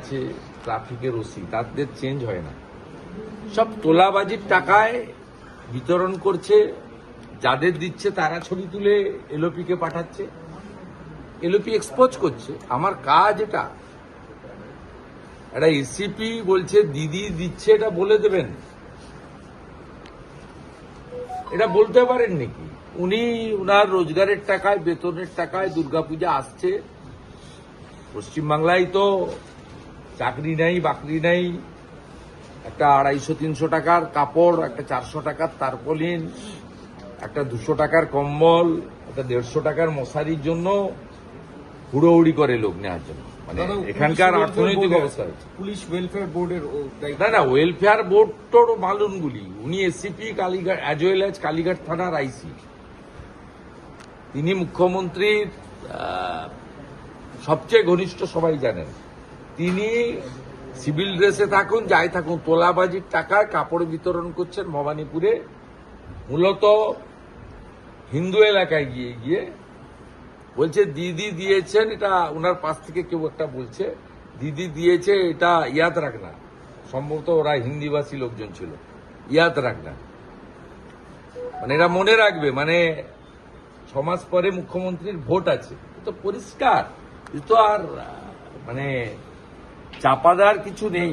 আছে ট্রাফিকের ওসি, তাদের চেঞ্জ হয় না। সব তোলাবাজির টাকায় বিতরণ করছে, যাদের দিচ্ছে তারা ছবি তুলে এলওপি কে পাঠাচ্ছে, এলওপি এক্সপোজ করছে। আমার কাজ এটা। একটা এসিপি বলছে, দিদি দিচ্ছে, এটা বলে দেবেন। এটা বলতে পারেন নাকি? উনি উনার রোজগারের টাকায়, বেতনের টাকায় দুর্গাপূজা আসছে। পশ্চিমবাংলায় তো চাকরি নাই বাকরি নাই। একটা আড়াইশো তিনশো টাকার কাপড় একটা চারশো টাকার তারপলিন একটা দুশো টাকার কম্বল একটা দেড়শো টাকার মশারির জন্য হুড়োহুড়ি করে লোক নেওয়ার জন্য। মানে এখানকার অর্থনৈতিক অবস্থা পুলিশ ওয়েলফেয়ার বোর্ডের না না ওয়েলফেয়ার বোর্ড তোর মালুনগুলি উনি ACP Kalighat as well as Kalighat থানার আইসি তিনি মুখ্যমন্ত্রীর সবচেয়ে ঘনিষ্ঠ সবাই জানেন। তিনি সিভিল ড্রেসে থাকুন, যাই থাকুন, তোলাবাজির টাকায় কাপড় বিতরণ করছেন ভবানীপুরে। মূলত হিন্দু এলাকায় গিয়ে গিয়ে বলছে, দিদি দিয়েছেন, এটা ওনার পাশ থেকে কেউ একটা বলছে, দিদি দিয়েছে, এটা ইয়াদ রাখনা। সম্ভবত ওরা হিন্দিভাষী লোকজন ছিল, ইয়াদ রাখনা। মানে এরা মনে রাখবে মানে ছমাস পরে মুখ্যমন্ত্রীর ভোট আছে তো পরিষ্কার তো আর মানে চাপা দেওয়ার কিছু নেই।